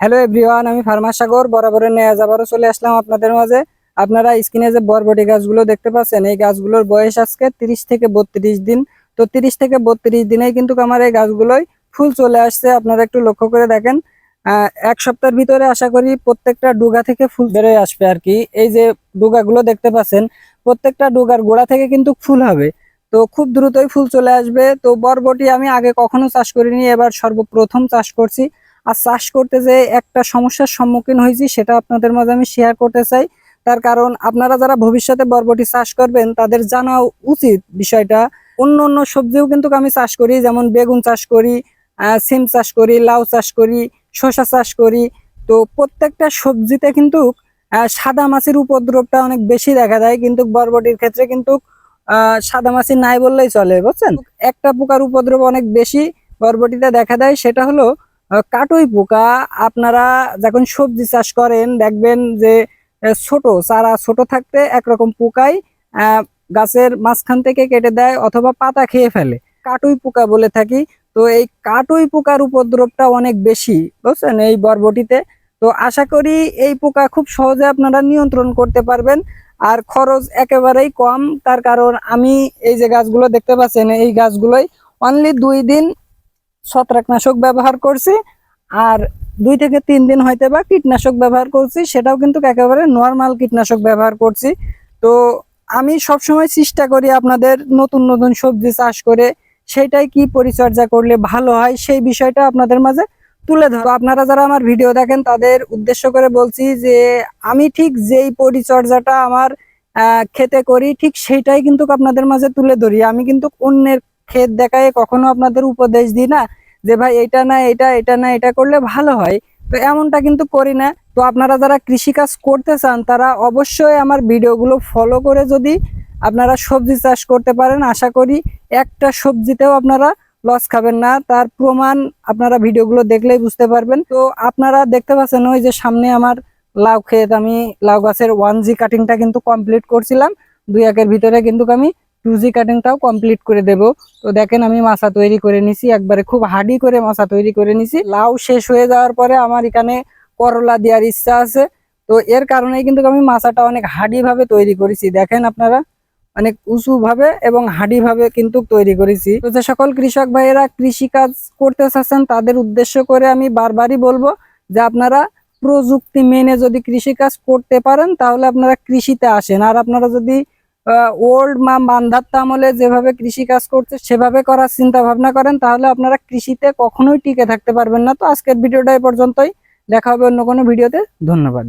Hello everyone আমি farmer Sagar. বরাবরের নেয়া যাবারও চলে আসলাম আপনাদের মাঝে। আপনারা স্ক্রিনে যে বরবটি গাছগুলো দেখতে পাচ্ছেন, এই গাছগুলোর বয়স আজকে তিরিশ থেকে বত্রিশ দিন। তো তিরিশ থেকে বত্রিশ দিনেই কিন্তু আমার এই গাছগুলোই ফুল চলে আসছে। আপনারা একটু লক্ষ্য করে দেখেন। এক সপ্তাহের ভিতরে আশা করি প্রত্যেকটা ডুগা থেকে ফুল বেরোয় আসবে আর কি। এই যে ডুগাগুলো দেখতে পাচ্ছেন, প্রত্যেকটা ডুগার গোড়া থেকে কিন্তু ফুল হবে। তো খুব দ্রুতই ফুল চলে আসবে। তো বরবটি আমি আগে কখনো চাষ করিনি, এবার সর্বপ্রথম চাষ করছি। আর চাষ করতে যে একটা সমস্যার সম্মুখীন হয়েছি, সেটা আপনাদের মাঝে আমি শেয়ার করতে চাই। তার কারণ আপনারা যারা ভবিষ্যতে বরবটি চাষ করবেন, তাদের জানা উচিত বিষয়টা। অন্য অন্য সবজিও কিন্তু আমি চাষ করি, যেমন বেগুন চাষ করি সিম চাষ করি, লাউ চাষ করি, শসা চাষ করি। তো প্রত্যেকটা সবজিতে কিন্তু সাদা মাছির উপদ্রবটা অনেক বেশি দেখা যায় কিন্তু বরবটির ক্ষেত্রে কিন্তু সাদা মাছি নাই বললেই চলে, বুঝছেন? একটা পোকার উপদ্রব অনেক বেশি বরবটিতে দেখা দেয়, সেটা হলো কাটুই পোকা, আপনারা যখন সবজি চাষ করেন, দেখবেন যে ছোট, চারা ছোট থাকতে একরকম পোকাই গাছের মাঝখান থেকে কেটে দেয় অথবা পাতা খেয়ে ফেলে। কাটুই পোকা বলে থাকি। তো এই কাটুই পোকার উপদ্রবটা অনেক বেশি, বুঝছেন? এই বরবটিতে। তো আশা করি এই পোকা খুব সহজে আপনারা নিয়ন্ত্রণ করতে পারবেন। আর খরচ একেবারেই কম। তার কারণ আমি এই যে গাছগুলো দেখতে পাচ্ছেন, এই গাছগুলোই অনলি দুই দিন ছত্রাকনাশক ব্যবহার করছি, আর দুই থেকে তিন দিন হয়তো বা কীটনাশক ব্যবহার করছি, সেটাও কিন্তু একেবারে নর্মাল কীটনাশক ব্যবহার করছি। তো আমি সবসময় চেষ্টা করি আপনাদের নতুন নতুন সবজি চাষ করে সেটাই কি পরিচর্যা করলে ভালো হয়, সেই বিষয়টা আপনাদের মাঝে তুলে ধরো আপনারা যারা আমার ভিডিও দেখেন, তাদের উদ্দেশ্য করে বলছি যে আমি ঠিক যেই পরিচর্যাটা আমার খেতে করি, ঠিক সেইটাই কিন্তু আপনাদের মাঝে তুলে ধরি। আমি কিন্তু অন্যের ক্ষেত দেখায় কখনো আপনাদের উপদেশ দিই না যে ভাই এটা না এটা এটা না এটা করলে ভালো হয়। তো এমনটা কিন্তু করি না। তো আপনারা যারা কৃষিকাজ করতে চান, তারা অবশ্যই আমার ভিডিওগুলো ফলো করে যদি আপনারা সবজি চাষ করতে পারেন, আশা করি একটা সবজিতেও আপনারা লস খাবেন না। তার প্রমাণ আপনারা ভিডিওগুলো দেখলেই বুঝতে পারবেন। তো আপনারা দেখতে পাচ্ছেন ওই যে সামনে আমার লাউ ক্ষেত, আমি লাউ গাছের ওয়ান জি কাটিংটা কিন্তু কমপ্লিট করছিলাম। দুই একের ভিতরে কিন্তু আমি টু জি কাটিংটাও কমপ্লিট করে দেব। তো দেখেন আমি মাছা তৈরি করে নিছি, একবারে খুব হাডি করে মাছা তৈরি করে নিছি। লাউ শেষ হয়ে যাওয়ার পরে আমার এখানে করলা দেওয়ার ইচ্ছা আছে। তো এর কারণেই কিন্তু আমি মাছাটা অনেক হাডি ভাবে তৈরি করেছি। দেখেন আপনারা, অনেক উঁচু ভাবে এবং হাডি ভাবে কিন্তু তৈরি করেছি। তো যে সকল কৃষক ভাইয়েরা কৃষি কাজ করতে চাচ্ছেন, তাদের উদ্দেশ্য করে আমি বারবারই বলব যে আপনারা প্রযুক্তি মেনে যদি কৃষি কাজ করতে পারেন, তাহলে আপনারা কৃষিতে আসেন। আর আপনারা যদি ওল্ড মা মান্ধাত্তা আমলে যেভাবে কৃষি কাজ করছে, সেভাবে করার চিন্তা ভাবনা করেন, তাহলে আপনারা কৃষিতে কখনোই টিকে থাকতে পারবেন না। তো আজকের ভিডিওটা এই পর্যন্তই। দেখা হবে অন্য কোনো ভিডিওতে। ধন্যবাদ।